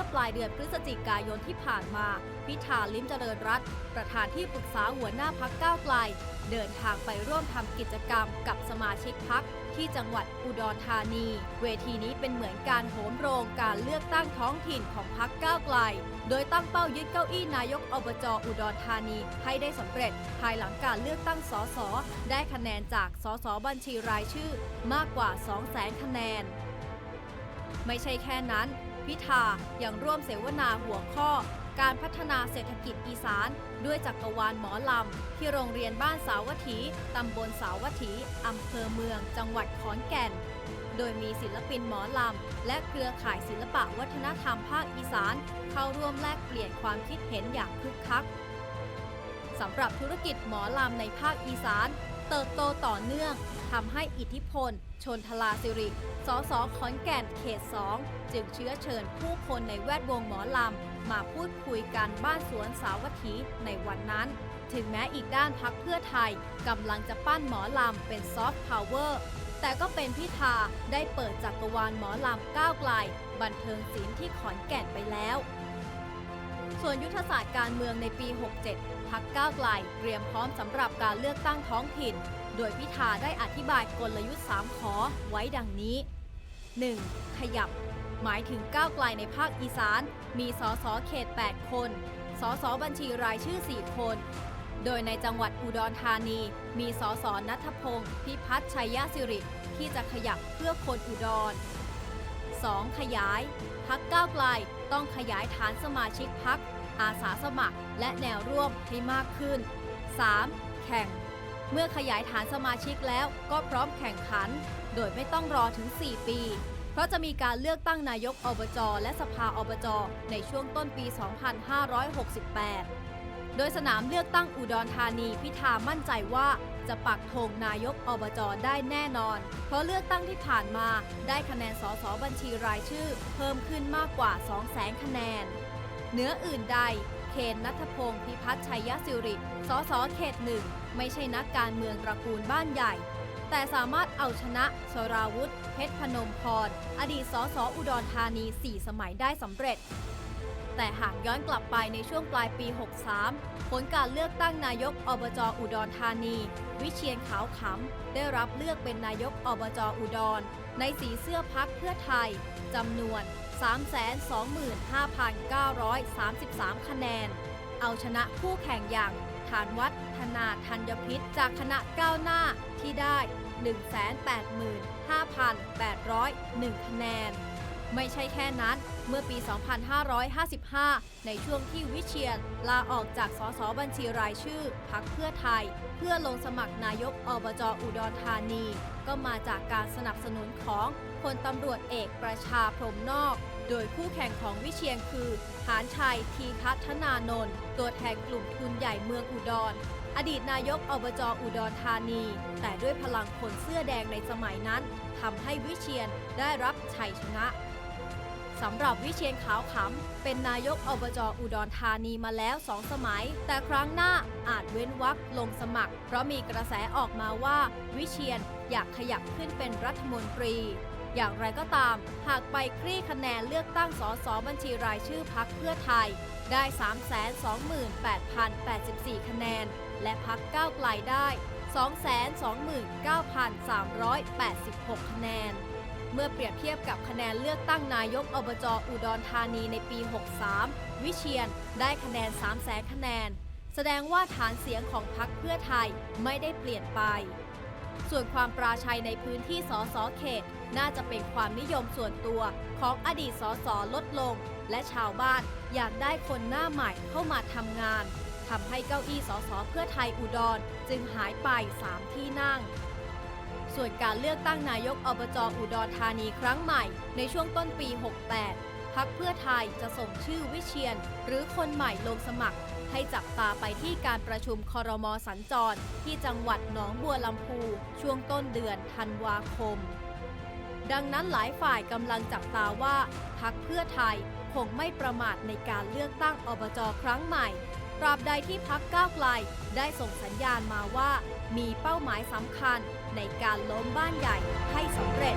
มื่อปลายเดือนพฤศจิกายนที่ผ่านมา พิธาลิ้มเจริญรัตประธานที่ปรึกษาหัวหน้าพักก้าวไกล เดินทางไปร่วมทำกิจกรรมกับสมาชิกพักที่จังหวัดอุดรธานี เวทีนี้เป็นเหมือนการโหมโรงการเลือกตั้งท้องถิ่นของพักก้าวไกล โดยตั้งเป้ายึดเก้าอี้นายกอบจอุดรธานีให้ได้สำเร็จ ภายหลังการเลือกตั้งสสได้คะแนนจากสสบัญชีรายชื่อ มากกว่า 200,000 คะแนน ไม่ใช่แค่นั้น พิธายังร่วมเสวนาหัวข้อ การพัฒนาเศรษฐกิจอีสาน ด้วยจักรวาลหมอลำ ที่โรงเรียนบ้านสาวัตถี ตำบลสาวัตถี อำเภอเมือง จังหวัดขอนแก่น โดยมีศิลปินหมอลำ และเครือข่ายศิลปะวัฒนธรรมภาคอีสาน เข้าร่วมแลกเปลี่ยนความคิดเห็นอย่างคึกคักสำหรับธุรกิจหมอลำในภาคอีสาน เติบโตต่อเนื่องทำให้อิทธิพล ชนทลาสิริ สสขอนแก่นเขต2จึงเชื้อเชิญผู้คนในแวดวงหมอลำ มาพูดคุยกันบ้านสวนสาวัตถีในวันนั้น ถึงแม้อีกด้านพักเพื่อไทยกำลังจะปั้นหมอลำเป็นซอฟต์พาวเวอร์แต่ก็เป็นพิธาได้เปิดจักรวาลหมอลำก้าวไกล บันเทิงศิลป์ที่ขอนแก่นไปแล้ว ส่วนยุทธศาสตร์การเมืองในปี 67 พักก้าวไกลเตรียมพร้อมสำหรับการเลือกตั้งท้องถิ่น โดยพิธาได้อธิบายกลยุทธ์ 3 ขอไว้ดังนี้ 1. ขยับ หมายถึงก้าวไกลในภาคอีสาน มีสสเขต 8 คน สสบัญชีรายชื่อ 4 คน โดยในจังหวัดอุดรธานี มีสสนัทพงศ์พิพัฒน์ชัยยสิริ ที่จะขยับเพื่อคนอุดร 2. ขยาย พักก้าวไกลต้องขยายฐานสมาชิกพัก อาสาสมัคร และแนวร่วมให้มากขึ้น 3. แข่ง เมื่อขยายฐานสมาชิกแล้วก็พร้อมแข่งขัน โดยไม่ต้องรอถึง 4 ปี เพราะจะมีการเลือกตั้งนายกอบจและสภาอบจในช่วงต้นปี 2568 โดยสนามเลือกตั้งอุดรธานีพิธามั่นใจว่า จะปักธงนายกอบจได้แน่นอน เพราะเลือกตั้งที่ผ่านมาได้คะแนนสสบัญชีรายชื่อ เพิ่มขึ้นมากกว่า 200,000 คะแนน เหนืออื่นใด เคนนัทพงศ์พิพัฒน์ชัยยสิริ สสเขตหนึ่งไม่ใช่นักการเมืองตระกูลบ้านใหญ่ แต่สามารถเอาชนะสราวุธ เพชรพนมพร อดีตสสอุดรธานี 4 สมัยได้สำเร็จ แต่หากย้อนกลับไปในช่วงปลายปี 63 ผลการเลือกตั้งนายกอบจอุดรธานี วิเชียนขาวขำได้รับเลือกเป็นนายกอบจอุดร ในสีเสื้อพักเพื่อไทยจำนวน 325,933 คะแนน เอาชนะคู่แข่งอย่างฐานวัฒธนาธัญพิษจากคณะก้าวหน้าที่ได้ 185,801 คะแนน ไม่ใช่แค่นั้น เมื่อปี 2555 ในช่วงที่วิเชียนลาออกจากสสบัญชีรายชื่อพักเพื่อไทย เพื่อลงสมัครนายกอบจอุดรธานี ก็มาจากการสนับสนุนของพลตำรวจเอกประชาพรมนอก โดยคู่แข่งของวิเชียนคือฐานชัยทีทัศนานนท์ตัวแทนกลุ่มทุนใหญ่เมืองอุดรอดีตนายกอบจอุดรธานี แต่ด้วยพลังคนเสื้อแดงในสมัยนั้นทำให้วิเชียนได้รับชัยชนะ สำหรับวิเชียนขาวขำเป็นนายกอบจอุดรธานีมาแล้วสองสมัย แต่ครั้งหน้าอาจเว้นวักลงสมัคร เพราะมีกระแสออกมาว่า วิเชียนอยากขยับขึ้นเป็นรัฐมนตรี อย่างไรก็ตาม หากไปคลี่คะแนนเลือกตั้งสสบัญชีรายชื่อพักเพื่อไทย ได้ 328,084 คะแนน และพักก้าวไกลได้ 229,386 คะแนน เมื่อเปรียบเทียบกับคะแนนเลือกตั้งนายกอบจอุดรธานีในปี 63 วิเชียนได้คะแนน 3 0 0แสนคะแนน แสดงว่าฐานเสียงของพรรคเพื่อไทยไม่ได้เปลี่ยนไป ส่วนความปราชัยในพื้นที่สสเขต น่าจะเป็นความนิยมส่วนตัวของอดีตสสลดลง และชาวบ้านอยากได้คนหน้าใหม่เข้ามาทำงานทำให้เก้าอี้สสเพื่อไทยอุดร จึงหายไป 3 ที่นั่ง ส่วนการเลือกตั้งนายกอบจอุดรธานีครั้งใหม่ ในช่วงต้นปี 68 พักเพื่อไทยจะส่งชื่อวิเชียน หรือคนใหม่ลงสมัคร ให้จับตาไปที่การประชุมคอรมอสัญจร ที่จังหวัดหนองบัวลำพู ช่วงต้นเดือนธันวาคม ดังนั้นหลายฝ่ายกำลังจับตาว่า พักเพื่อไทยคงไม่ประมาทในการเลือกตั้งอบจครั้งใหม่ ตราบใดที่พักก้าวไกลได้ส่งสัญญาณมาว่า มีเป้าหมายสำคัญในการล้มบ้านใหญ่ให้สำเร็จ